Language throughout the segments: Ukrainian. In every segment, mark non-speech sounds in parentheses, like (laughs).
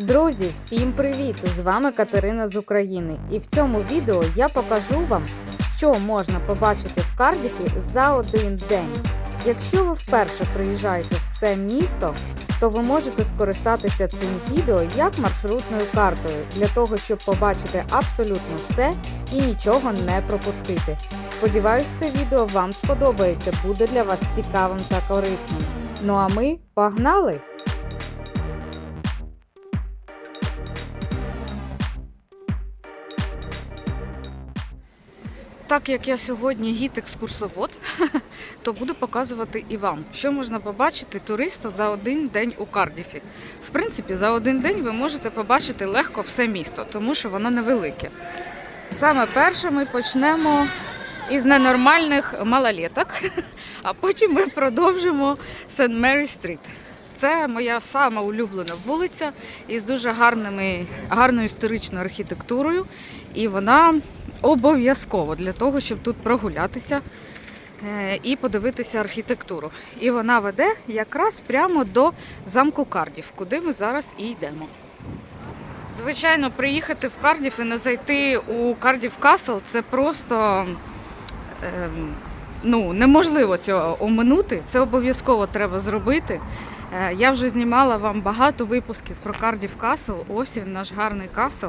Друзі, всім привіт! З вами Катерина з України. І в цьому відео я покажу вам, що можна побачити в Кардіфі за один день. Якщо ви вперше приїжджаєте в це місто, то ви можете скористатися цим відео як маршрутною картою для того, щоб побачити абсолютно все і нічого не пропустити. Сподіваюсь, це відео вам сподобається, буде для вас цікавим та корисним. Ну а ми погнали! Так як я сьогодні гід-екскурсовод, (laughs) то буду показувати і вам, що можна побачити туриста за один день у Кардіфі. В принципі, за один день ви можете побачити легко все місто, тому що воно невелике. Саме перше ми почнемо із ненормальних малолеток, (laughs) а потім ми продовжимо Сент Мері Стріт. Це моя сама улюблена вулиця із дуже гарними, гарною історичною архітектурою, і вона обов'язково для того, щоб тут прогулятися е, і подивитися архітектуру. І вона веде якраз прямо до замку Кардів, куди ми зараз і йдемо. Звичайно, приїхати в Кардів і не зайти у Кардів Касл це просто ем, ну, неможливо цього оминути. Це обов'язково треба зробити. Е, Я вже знімала вам багато випусків про Кардів Касл. Ось він наш гарний касл.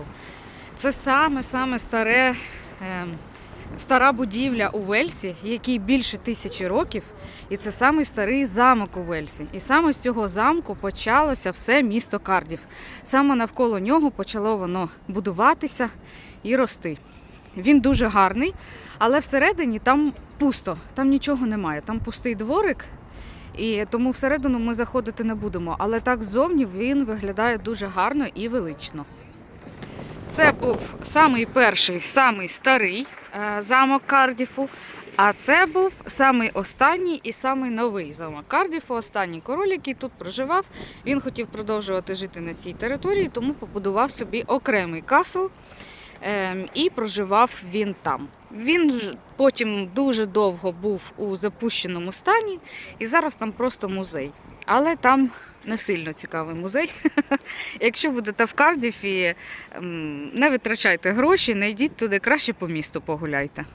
Це саме-саме старе, е, стара будівля у Вельсі, якій більше тисячі років. І це самий старий замок у Вельсі. І саме з цього замку почалося все місто Кардів. Саме навколо нього почало воно будуватися і рости. Він дуже гарний, але всередині там пусто, там нічого немає. Там пустий дворик, і тому всередину ми заходити не будемо. Але так ззовні він виглядає дуже гарно і велично. Це був самий перший, самий старий е, замок Кардіфу. А це був самий останній і самий новий замок Кардіфу. Останній король, який тут проживав. Він хотів продовжувати жити на цій території, тому побудував собі окремий касл. ем, І проживав він там. Він потім дуже довго був у запущеному стані, і зараз там просто музей. Але там не сильно цікавий музей. (laughs) Якщо будете в Кардіфі, не витрачайте гроші, не йдіть туди, краще по місту погуляйте.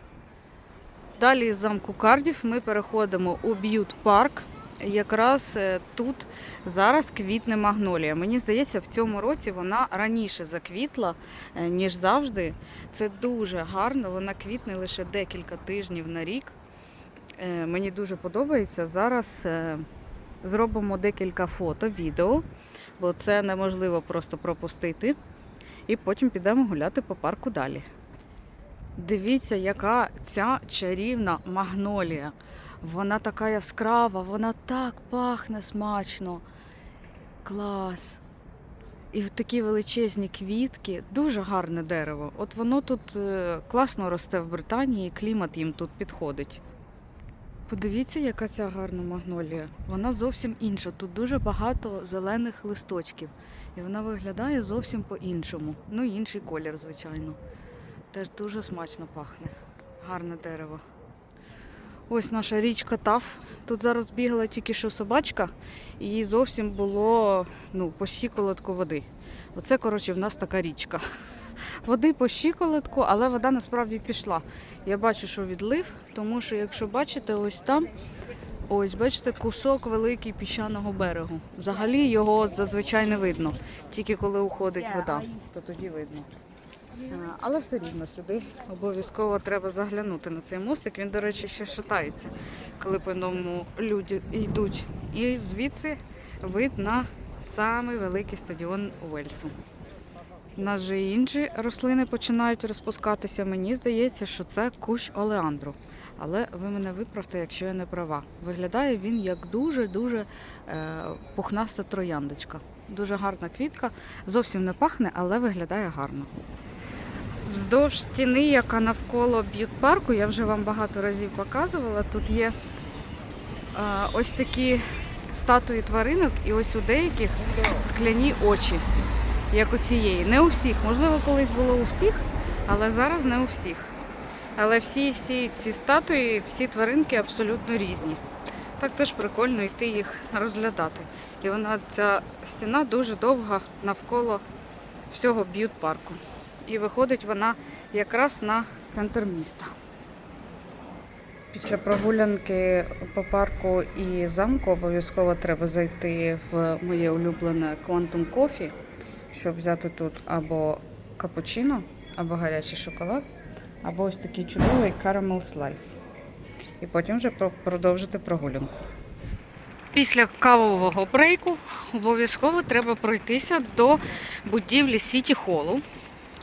Далі з замку Кардіф ми переходимо у Б'ют парк. Якраз е, тут зараз квітне магнолія. Мені здається, в цьому році вона раніше заквітла, е, ніж завжди. Це дуже гарно. Вона квітне лише декілька тижнів на рік. Е, Мені дуже подобається. Зараз зробимо декілька фото, відео, бо це неможливо просто пропустити. І потім підемо гуляти по парку далі. Дивіться, яка ця чарівна магнолія. Вона така яскрава, вона так пахне смачно. Клас. І в такі величезні квітки, дуже гарне дерево. От воно тут е, класно росте в Британії, клімат їм тут підходить. Подивіться, яка ця гарна магнолія. Вона зовсім інша. Тут дуже багато зелених листочків. І вона виглядає зовсім по-іншому. Ну, інший колір, звичайно. Теж дуже смачно пахне. Гарне дерево. Ось наша річка Таф. Тут зараз бігала тільки що собачка, і їй зовсім було ну, по щиколотку води. Оце, коротше, в нас така річка. Води по щиколотку, але вода насправді пішла. Я бачу, що відлив, тому що, якщо бачите, ось там, ось, бачите, кусок великий піщаного берегу. Взагалі його зазвичай не видно. Тільки коли уходить вода, то тоді видно. Е, Але все рівно сюди обов'язково треба заглянути на цей мостик. Він, до речі, ще шатається, коли по ньому люди йдуть. І звідси вид на самий великий стадіон Уельсу. У нас же інші рослини починають розпускатися. Мені здається, що це кущ олеандру. Але ви мене виправте, якщо я не права. Виглядає він як дуже-дуже е, пухнаста трояндочка. Дуже гарна квітка. Зовсім не пахне, але виглядає гарно. Вздовж стіни, яка навколо б'ют-парку, я вже вам багато разів показувала. Тут є а, ось такі статуї тваринок, і ось у деяких скляні очі, як у цієї. Не у всіх, можливо, колись було у всіх, але зараз не у всіх. Але всі, всі ці статуї, всі тваринки абсолютно різні. Так теж прикольно йти їх розглядати. І вона ця стіна дуже довга навколо всього б'ют парку. І виходить вона якраз на центр міста. Після прогулянки по парку і замку обов'язково треба зайти в моє улюблене Quantum Coffee, щоб взяти тут або капучино, або гарячий шоколад, або ось такий чудовий caramel slice. І потім вже продовжити прогулянку. Після кавового брейку обов'язково треба пройтися до будівлі Сіті Холу.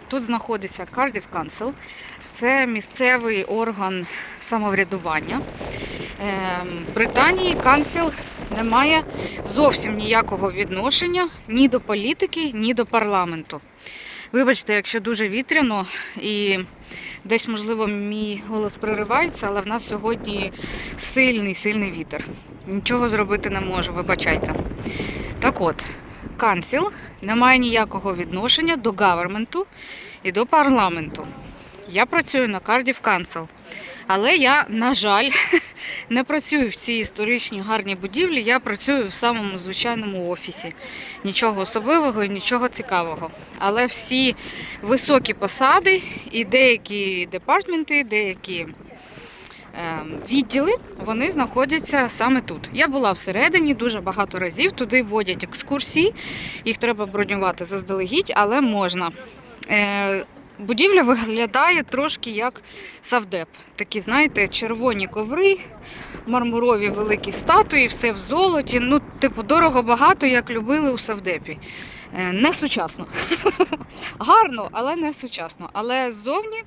Тут знаходиться Cardiff Council. Це місцевий орган самоврядування. Ем, Британії Council не має зовсім ніякого відношення ні до політики, ні до парламенту. Вибачте, якщо дуже вітряно і десь, можливо, мій голос проривається, але в нас сьогодні сильний, сильний вітер. Нічого зробити не можу, вибачайте. Так от, Council не має ніякого відношення до гаверменту і до парламенту. Я працюю на Cardiff Council, але я, на жаль, (laughs) не працюю в цій історичній гарній будівлі. Я працюю в самому звичайному офісі. Нічого особливого і нічого цікавого. Але всі високі посади і деякі департменти, деякі ем, відділи, вони знаходяться саме тут. Я була всередині дуже багато разів. Туди вводять екскурсії, їх треба бронювати заздалегідь, але можна. Будівля виглядає трошки як савдеп. Такі, знаєте, червоні коври, мармурові великі статуї, все в золоті. Ну, типу, дорого багато, як любили у савдепі. Е, Не сучасно. (laughs) Гарно, але не сучасно. Але ззовні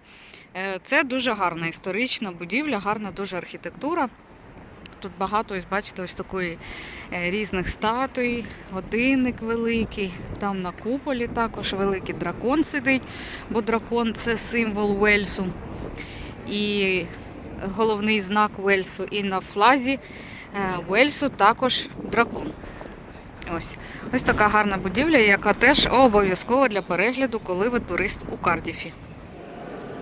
е, це дуже гарна історична будівля, гарна дуже архітектура. Тут багато, ось бачите, ось такої е, різних статуй, годинник великий, там на куполі також великий дракон сидить, бо дракон це символ Уельсу. І головний знак Уельсу. І на флазі е, Уельсу також дракон. Ось. Ось така гарна будівля, яка теж обов'язкова для перегляду, коли ви турист у Кардіфі.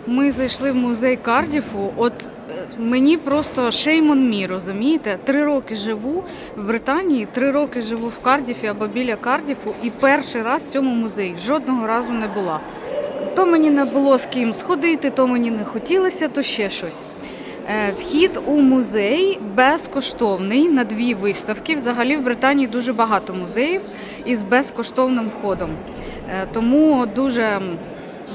Ми зайшли в музей Кардіфу. От е, мені просто on me, розумієте? Три роки живу в Британії, три роки живу в Кардіфі або біля Кардіфу, і перший раз в цьому музеї жодного разу не була. То мені не було з ким сходити, то мені не хотілося, то ще щось. Е, Вхід у музей безкоштовний на дві виставки. Взагалі в Британії дуже багато музеїв із безкоштовним входом. Е, Тому дуже,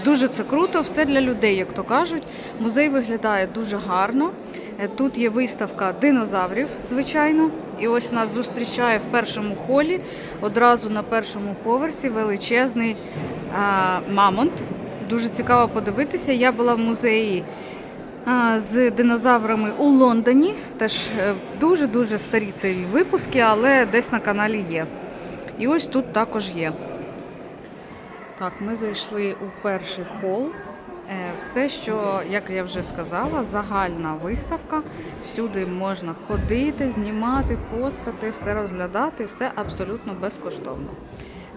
дуже це круто, все для людей, як то кажуть. Музей виглядає дуже гарно. Е, Тут є виставка динозаврів, звичайно. І ось нас зустрічає в першому холі, одразу на першому поверсі величезний а, мамонт. Дуже цікаво подивитися. Я була в музеї а, з динозаврами у Лондоні. Теж е, дуже-дуже старі ці випуски, але десь на каналі є. І ось тут також є. Так, ми зайшли у перший хол. Е, Все, що, як я вже сказала, загальна виставка. Всюди можна ходити, знімати, фоткати, все розглядати, все абсолютно безкоштовно.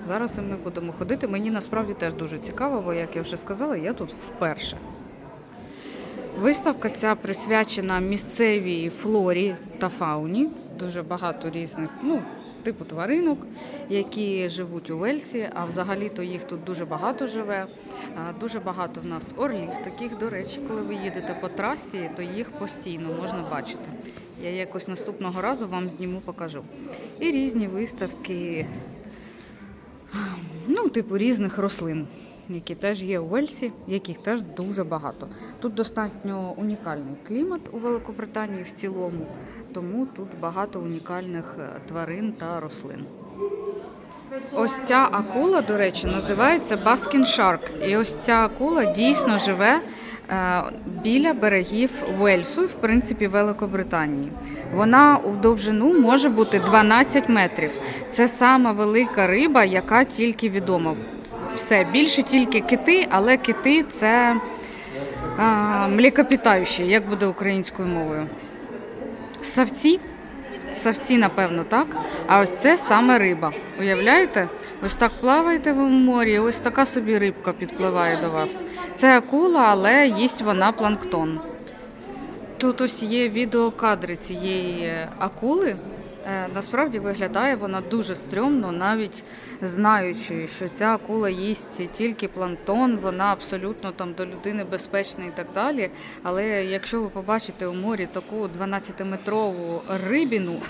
Зараз ми будемо ходити. Мені насправді теж дуже цікаво, бо, як я вже сказала, я тут вперше. Виставка ця присвячена місцевій флорі та фауні. Дуже багато різних, ну, типу тваринок, які живуть у Вельсі, а взагалі-то їх тут дуже багато живе. Дуже багато в нас орлів. Таких, до речі, коли ви їдете по трасі, то їх постійно можна бачити. Я якось наступного разу вам зніму, покажу. І різні виставки, ну, типу різних рослин, які теж є у Вельсі, яких теж дуже багато. Тут достатньо унікальний клімат у Великобританії в цілому, тому тут багато унікальних е, тварин та рослин. Ось ця акула, до речі, називається Baskin Shark. І ось ця акула дійсно живе е, біля берегів Уельсу, в принципі, Великобританії. Вона у довжину може бути 12 метрів. Це сама велика риба, яка тільки відома. Все більше тільки кити, але кити це а, млекопитаючі, як буде українською мовою. Савці. Савці, напевно, так. А ось це саме риба. Уявляєте? Ось так плаваєте ви в морі, ось така собі рибка підпливає до вас. Це акула, але їсть вона планктон. Тут ось є відеокадри цієї акули. Е, Насправді виглядає вона дуже стрьомно, навіть знаючи, що ця акула їсть тільки планктон, вона абсолютно там до людини безпечна і так далі. Але якщо ви побачите у морі таку 12-метрову рибіну,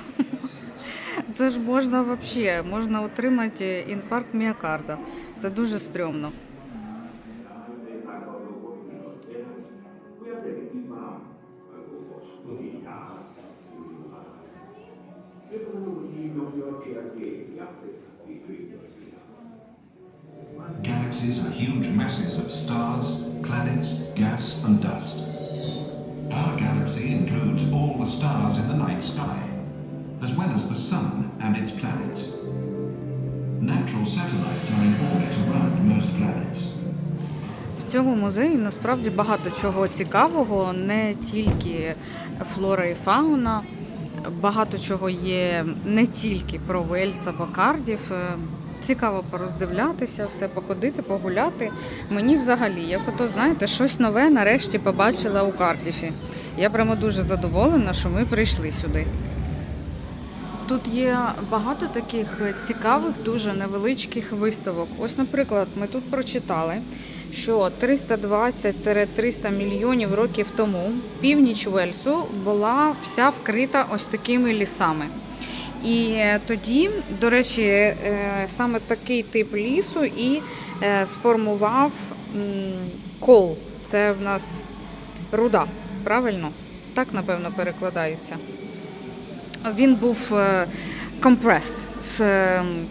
(laughs) це ж можна взагалі, можна отримати інфаркт міокарда. Це дуже стрьомно. Galaxies are huge masses of stars, planets, gas, and dust. Our galaxy includes all the stars in the night sky, as well as the Sun and its planets. Natural satellites are in orbit around most planets. В цьому музеї насправді багато чого цікавого, не тільки флора і фауна. Багато чого є не тільки про Вельс або Кардів. Е, Цікаво пороздивлятися, все походити, погуляти. Мені взагалі, як ото знаєте, щось нове нарешті побачила у Кардіфі. Я прямо дуже задоволена, що ми прийшли сюди. Тут є багато таких цікавих, дуже невеличких виставок. Ось, наприклад, ми тут прочитали, що 320-300 мільйонів років тому північ Уельсу була вся вкрита ось такими лісами. І тоді, до речі, е, саме такий тип лісу і е, сформував кол. Це в нас руда, правильно? Так, напевно, перекладається. Він був е, compressed, с,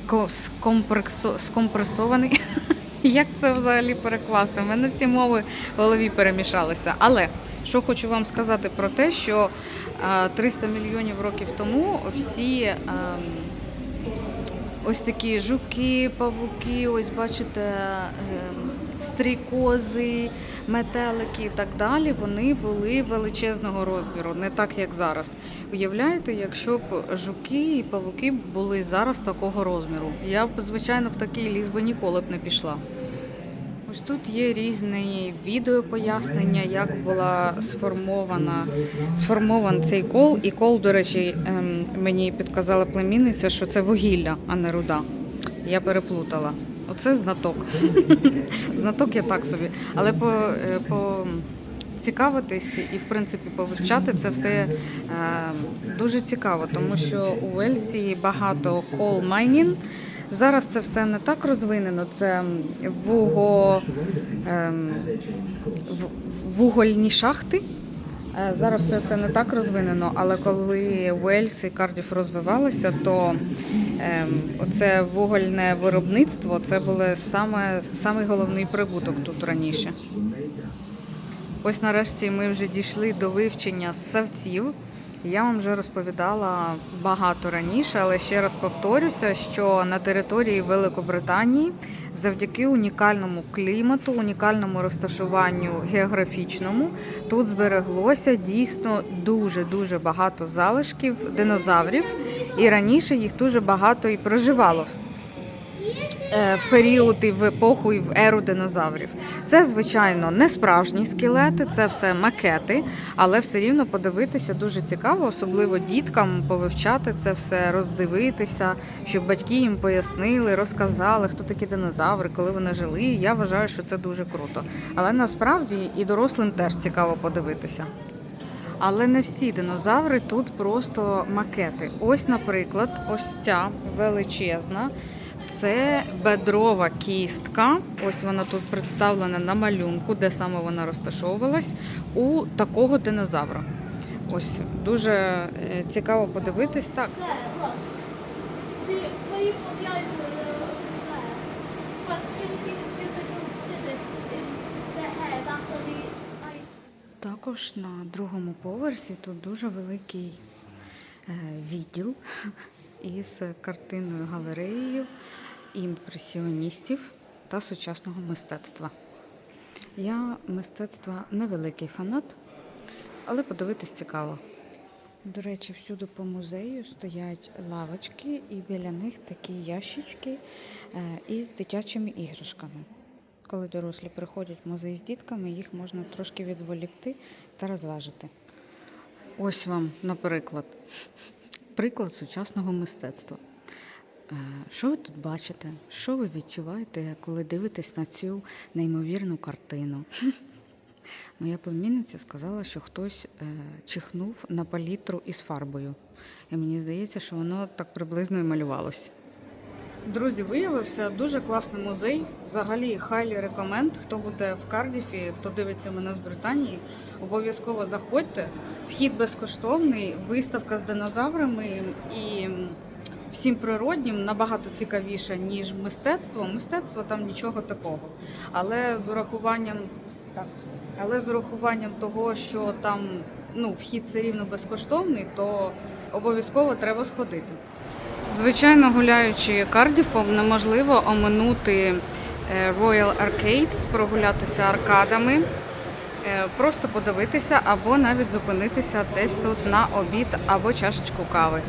ко- скомпресо- скомпресований. (laughs) Як це взагалі перекласти? У мене всі мови в голові перемішалися. Але що хочу вам сказати про те, що е, 300 мільйонів років тому всі ем, ось такі жуки, павуки, ось бачите, ем, стрікози, метелики і так далі, вони були величезного розміру, не так як зараз. Уявляєте, якщо б жуки і павуки були зараз такого розміру, я б, звичайно, в такий ліс би ніколи б не пішла. Ось тут є різні відео пояснення, як була сформована сформований цей кол. І кол, до речі, ем, мені підказала племінниця, що це вугілля, а не руда. Я переплутала. Оце знаток. (laughs) знаток я так собі. Але по, е, по цікавитись і, в принципі, повивчати це все е, дуже цікаво, тому що у Вельсі багато coal mining. Зараз це все не так розвинено. Це вуго, в- вугольні шахти. Е, Зараз все це не так розвинено, але коли Уельс і Кардіф розвивалися, то це оце вугольне виробництво це був саме, самий головний прибуток тут раніше. Ось нарешті ми вже дійшли до вивчення ссавців. Я вам вже розповідала багато раніше, але ще раз повторюся, що на території Великобританії завдяки унікальному клімату, унікальному розташуванню географічному тут збереглося дійсно дуже дуже багато залишків динозаврів, і раніше їх дуже багато і проживало в період і в епоху і в еру динозаврів. Це, звичайно, не справжні скелети, це все макети, але все рівно подивитися дуже цікаво, особливо діткам повивчати це все, роздивитися, щоб батьки їм пояснили, розказали, хто такі динозаври, коли вони жили. Я вважаю, що це дуже круто. Але насправді і дорослим теж цікаво подивитися. Але не всі динозаври тут просто макети. Ось, наприклад, ось ця величезна. Це бедрова кістка. Ось вона тут представлена на малюнку, де саме вона розташовувалась, у такого динозавра. Ось дуже е, цікаво подивитись. Так, Також на другому поверсі тут дуже великий е, відділ із картинною галереєю імпресіоністів та сучасного мистецтва. Я мистецтва невеликий фанат, але подивитись цікаво. До речі, всюди по музею стоять лавочки, і біля них такі ящички е, із дитячими іграшками. Коли дорослі приходять в музей з дітками, їх можна трошки відволікти та розважити. Ось вам, наприклад, приклад сучасного мистецтва. Е, Що ви тут бачите? Що ви відчуваєте, коли дивитесь на цю неймовірну картину? (laughs) Моя племінниця сказала, що хтось е, чихнув на палітру із фарбою. І мені здається, що воно так приблизно і малювалося. Друзі, виявився дуже класний музей. Взагалі, хайлі рекоменд. Хто буде в Кардіфі, хто дивиться мене з Британії, обов'язково заходьте. Вхід безкоштовний, виставка з динозаврами і всім природнім набагато цікавіше, ніж мистецтво. Мистецтво там нічого такого. Але з урахуванням так, але з урахуванням того, що там ну, вхід все рівно безкоштовний, то обов'язково треба сходити. Звичайно, гуляючи Кардіфом, неможливо оминути е, Royal Arcades, прогулятися аркадами, е, просто подивитися або навіть зупинитися десь тут на обід або чашечку кави.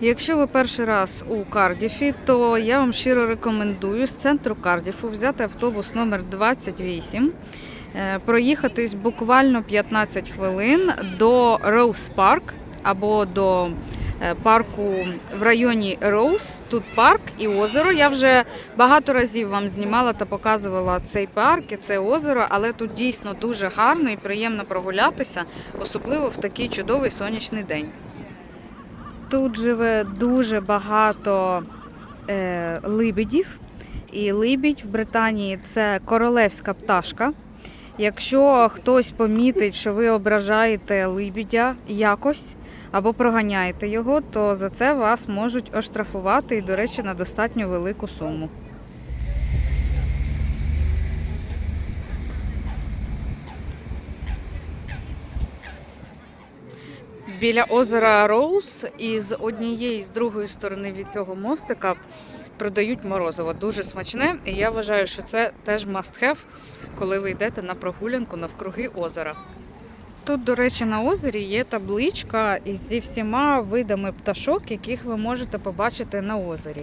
Якщо ви перший раз у Кардіфі, то я вам щиро рекомендую з центру Кардіфу взяти автобус номер 28, е, проїхатись буквально 15 хвилин до Роуз Парк або до парку в районі Роуз. Тут парк і озеро. Я вже багато разів вам знімала та показувала цей парк і це озеро, але тут дійсно дуже гарно і приємно прогулятися, особливо в такий чудовий сонячний день. Тут живе дуже багато е, либідів. І либідь в Британії це королевська пташка. Якщо хтось помітить, що ви ображаєте либідя якось або проганяєте його, то за це вас можуть оштрафувати і, до речі, на достатньо велику суму. Біля озера Роуз і з однієї і з другої сторони від цього мостика продають морозиво. Дуже смачне, і я вважаю, що це теж must have, коли ви йдете на прогулянку навкруги озера. Тут, до речі, на озері є табличка зі всіма видами пташок, яких ви можете побачити на озері.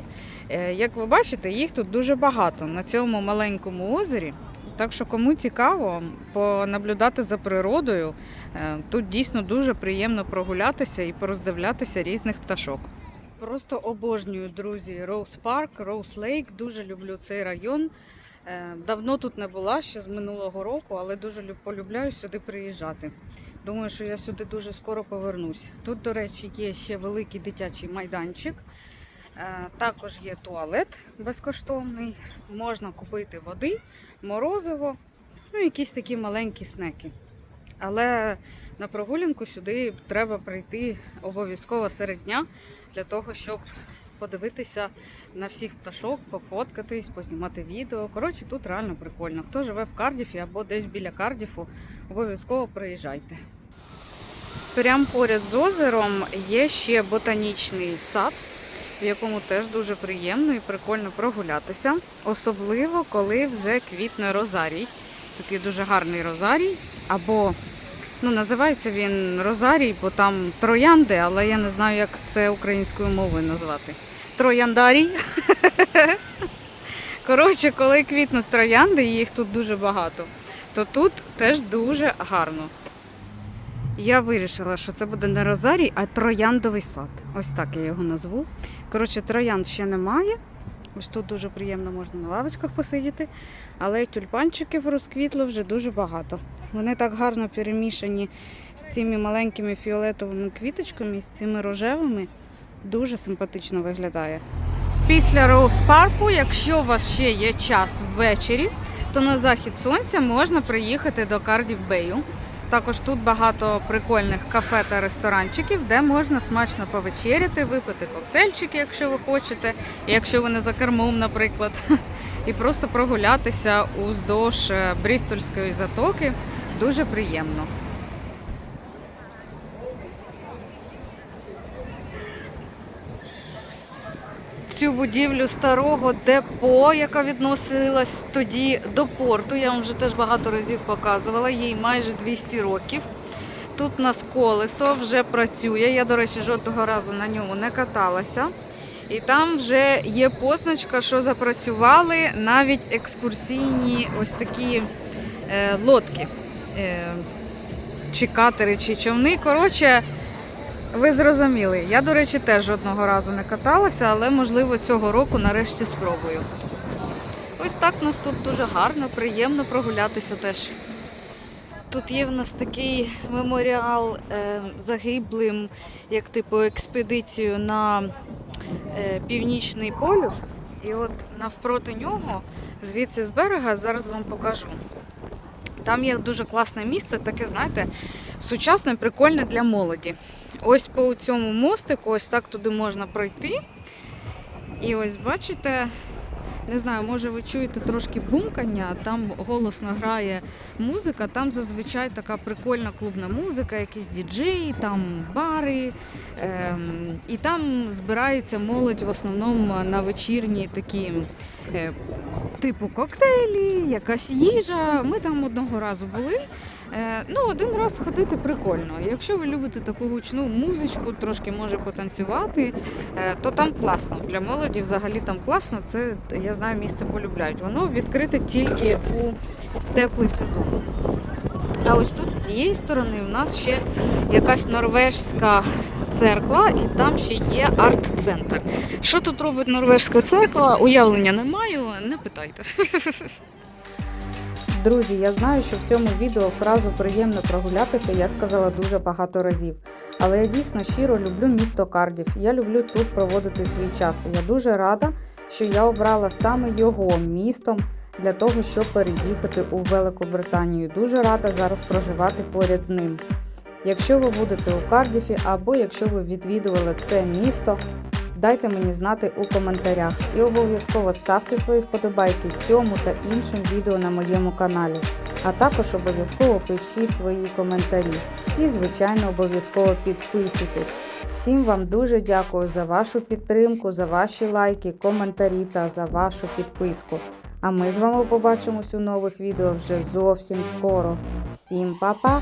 Е, Як ви бачите, їх тут дуже багато на цьому маленькому озері. Так що кому цікаво понаблюдати за природою, е, тут дійсно дуже приємно прогулятися і пороздивлятися різних пташок. Просто обожнюю, друзі, Роуз Парк, Роуз Лейк. Дуже люблю цей район. Е, Давно тут не була, ще з минулого року, але дуже люб- полюбляю сюди приїжджати. Думаю, що я сюди дуже скоро повернусь. Тут, до речі, є ще великий дитячий майданчик. Е, Також є туалет безкоштовний. Можна купити води, морозиво, ну якісь такі маленькі снеки. Але на прогулянку сюди треба прийти обов'язково серед дня для того, щоб подивитися на всіх пташок, пофоткатись, познімати відео. Коротше, тут реально прикольно. Хто живе в Кардіфі або десь біля Кардіфу, обов'язково приїжджайте. Прямо поряд з озером є ще ботанічний сад, в якому теж дуже приємно і прикольно прогулятися. Особливо, коли вже квітне розарій. Тут є дуже гарний розарій, або ну, називається він розарій, бо там троянди, але я не знаю, як це українською мовою назвати. Трояндарій. (laughs) Коротше, коли квітнуть троянди, їх тут дуже багато, то тут теж дуже гарно. Я вирішила, що це буде не розарій, а трояндовий сад. Ось так я його назву. Коротше, троянд ще немає. Ось тут дуже приємно можна на лавочках посидіти, але тюльпанчиків розквітло вже дуже багато. Вони так гарно перемішані з цими маленькими фіолетовими квіточками, з цими рожевими. Дуже симпатично виглядає. Після Роуз парку, якщо у вас ще є час ввечері, то на захід сонця можна приїхати до Кардів Бею. Також тут багато прикольних кафе та ресторанчиків, де можна смачно повечеряти, випити коктейльчики, якщо ви хочете, якщо ви не за кермом, наприклад, (laughs) і просто прогулятися уздовж е, Брістольської затоки. Дуже приємно. Цю будівлю старого депо, яка відносилась тоді до порту, я вам вже теж багато разів показувала, їй майже 200 років. Тут у нас колесо вже працює. Я, до речі, жодного разу на ньому не каталася. І там вже є позначка, що запрацювали навіть екскурсійні ось такі е, лодки. Е, чи катери, чи човни. Коротше, ви зрозуміли. Я, до речі, теж жодного разу не каталася, але можливо цього року нарешті спробую. Ось так у нас тут дуже гарно, приємно прогулятися теж. Тут є в нас такий меморіал е, загиблим, як типу експедицію на е, північний полюс. І от навпроти нього, звідси з берега, зараз вам покажу. Там є дуже класне місце, таке, знаєте, сучасне, прикольне для молоді. Ось по цьому мостику, ось так туди можна пройти. І ось бачите, не знаю, може ви чуєте трошки бумкання, там голосно грає музика, там зазвичай така прикольна клубна музика, якісь діджеї, там бари. Ем, і там збирається молодь в основному на вечірні такі е, типу коктейлі, якась їжа. Ми там одного разу були. Е, ну, один раз ходити прикольно. Якщо ви любите таку гучну музичку, трошки може потанцювати, е, то там класно. Для молоді взагалі там класно. Це я знаю, місце полюбляють. Воно відкрите тільки у теплий сезон. А ось тут з цієї сторони в нас ще якась норвежська церква, і там ще є арт-центр. Що тут робить норвежська церква? Уявлення не маю, не питайте. Друзі, я знаю, що в цьому відео фразу приємно прогулятися я сказала дуже багато разів. Але я дійсно щиро люблю місто Кардів. Я люблю тут проводити свій час. Я дуже рада, що я обрала саме його містом для того, щоб переїхати у Великобританію. Дуже рада зараз проживати поряд з ним. Якщо ви будете у Кардіфі або якщо ви відвідували це місто, дайте мені знати у коментарях і обов'язково ставте свої вподобайки цьому та іншим відео на моєму каналі. А також обов'язково пишіть свої коментарі і, звичайно, обов'язково підписуйтесь. Всім вам дуже дякую за вашу підтримку, за ваші лайки, коментарі та за вашу підписку. А ми з вами побачимось у нових відео вже зовсім скоро. Всім па-па!